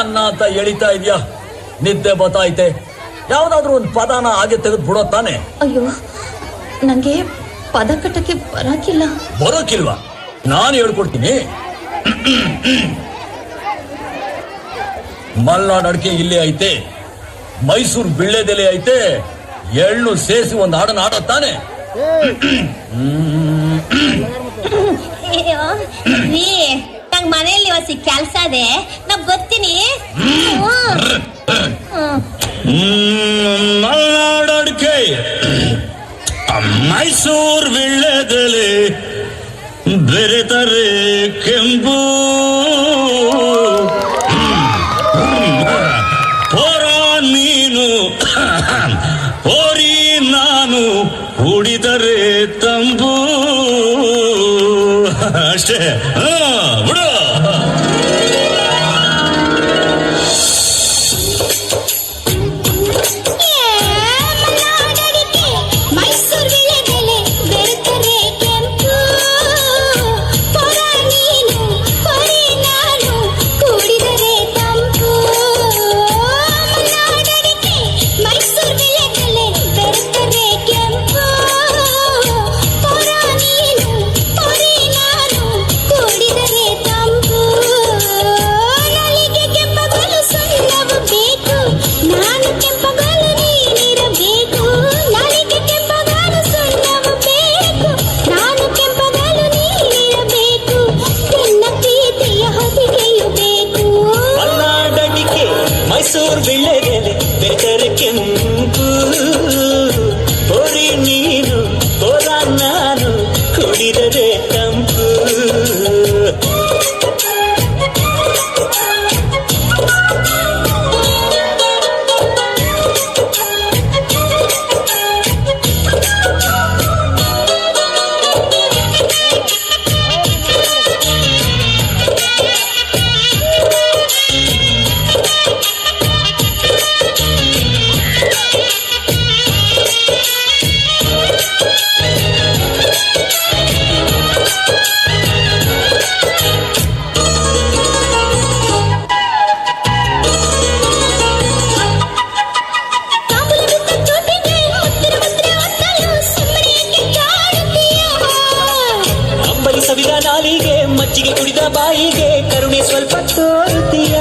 ಅನ್ನ ಅಂತ ಎಳಿತಾ ಇದೆಯಾ? ನಿದ್ದೆ ಬತ್ತಾಯ್ತೆ ಯಾವ್ದಾದ್ರು ಒಂದು ಪದಾನ ಹಾಗೆ ತೆಗೆದು ಬಿಡೋ ತಾನೆ? ಅಯ್ಯೋ ನಂಗೆ ಪದ ಕಟ್ಟಕ್ಕೆ ಬರಕಿಲ್ಲ ಬರೋಕಿಲ್ವಾ ನಾನು ಹೇಳ್ಕೊಡ್ತೀನಿ. ಮಲ್ನಾಡ್ ಅಡಿಕೆ ಇಲ್ಲೇ ಐತೆ. ಮೈಸೂರು ಬಿಳ್ಳೆದೆಲೆ ಐತೆ. ಎಳ್ಳು ಸೇರಿಸಿ ಒಂದು ಹಾಡನ್ನ ಆಡೋ ತಾನೆ. ನಂಗ್ ಮನೆಯಲ್ಲಿ ಕೆಲ್ಸ ಇದೆ. ನಾ ಬರ್ತೀನಿ. ಹ್ಮ್. ಹ್ಮ್. ಮಲ್ನಾಡ್ ಅಡಿಕೆ ಮೈಸೂರು ಬಿಳ್ಳೆದೆಲೆ ಬೆರೆತರೆ ಕೆಂಪು. ಹೋರ ನೀನು, ಹೋರಿ ನಾನು ಕುಡಿದರೆ ತಂಬು. ಅಷ್ಟೇ. ಬಿಡು. வீரரே ನಾಲಿಗೆ ಮಜ್ಜಿಗೆ ಕುಡಿದ ಬಾಯಿಗೆ ಕರುಣೆ ಸ್ವಲ್ಪ ತೋರುತ್ತೀಯ?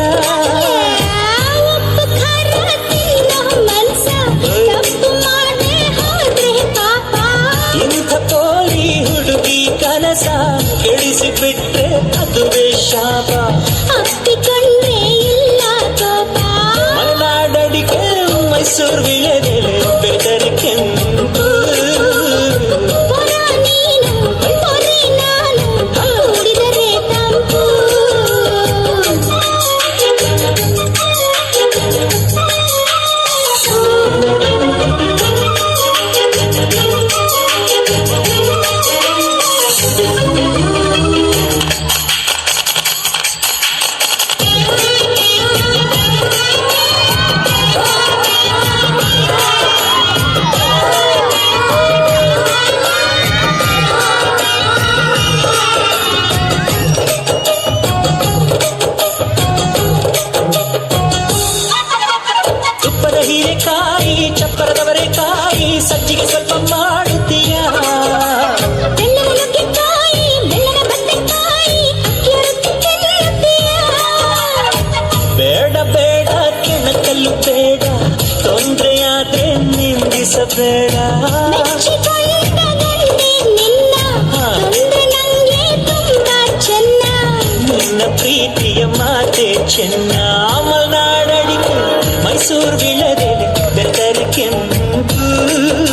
ಹೀರೆಕಾಯಿ ಚಪ್ಪರದವರೆಕಾಯಿ ಸಜ್ಜಿಗೆ ಸ್ವಲ್ಪ ಮಾಡುತ್ತೀಯ ಬೇಡ ಬೇಡ ಕೆಣಕಲ್ಲು ಬೇಡ ತೊಂದರೆಯಾದ್ರೆ ನಿಂದಿಸಬೇಡ. ನಿನ್ನ ಪ್ರೀತಿಯ ಮಾತೆ ಚೆನ್ನ. ಮೈಸೂರು ಬಿಳದೆ ಬೆಟರ್ ಕೆಂಪು